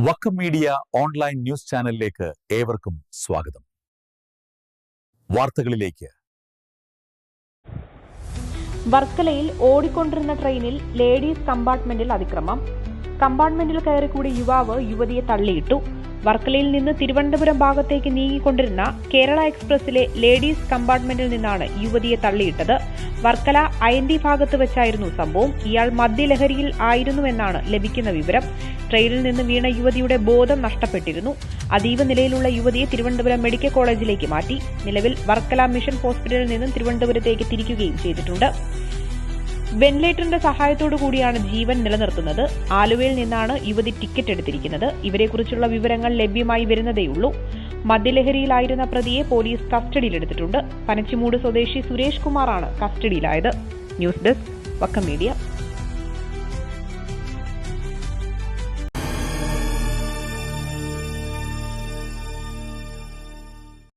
Vakkom media online news ചാനലിലേക്ക് ഏവർക്കും സ്വാഗതം. വാർത്തകളിലേക്ക്. വർക്കലയിൽ ഓടിക്കൊണ്ടിരുന്ന ട്രെയിനിൽ ലേഡീസ് കമ്പാർട്ട്മെന്റിൽ അതിക്രമം. കമ്പാർട്ട്മെന്റിൽ കയറിക്കൂടി യുവാവ് യുവതിയെ തള്ളിയിട്ടു. വർക്കലയിൽ നിന്ന് തിരുവനന്തപുരം ഭാഗത്തേക്ക് നീങ്ങിക്കൊണ്ടിരുന്ന കേരള എക്സ്പ്രസിലെ ലേഡീസ് കമ്പാർട്ട്മെന്റിൽ നിന്നാണ് യുവതിയെ തള്ളിയിട്ടത്. വർക്കല അയന്തി ഭാഗത്ത് വെച്ചായിരുന്നു സംഭവം. ഇയാൾ മദ്യലഹരിയിൽ ആയിരുന്നുവെന്നാണ് ലഭിക്കുന്ന വിവരം. ട്രെയിനിൽ നിന്ന് വീണ യുവതിയുടെ ബോധം നഷ്ടപ്പെട്ടിരുന്നു. അതീവ നിലയിലുള്ള യുവതിയെ തിരുവനന്തപുരം മെഡിക്കൽ കോളേജിലേക്ക് മാറ്റി. നിലവിൽ വർക്കല മിഷൻ ഹോസ്പിറ്റലിൽ നിന്നും തിരുവനന്തപുരത്തേക്ക് തിരിക്കുകയും ചെയ്തിട്ടുണ്ട്. വെന്റിലേറ്ററിന്റെ സഹായത്തോടു കൂടിയാണ് ജീവൻ നിലനിർത്തുന്നത്. ആലുവയിൽ നിന്നാണ് യുവതി ടിക്കറ്റ് എടുത്തിരിക്കുന്നത്. ഇവരെക്കുറിച്ചുള്ള വിവരങ്ങൾ ലഭ്യമായി വരുന്നതേയുള്ളൂ. മദ്യലഹരിയിലായിരുന്ന പ്രതിയെ പോലീസ് കസ്റ്റഡിയിലെടുത്തിട്ടുണ്ട്. പനച്ചിമൂട് സ്വദേശി സുരേഷ് കുമാറാണ് കസ്റ്റഡിയിലായത്. News desk Vakkom media.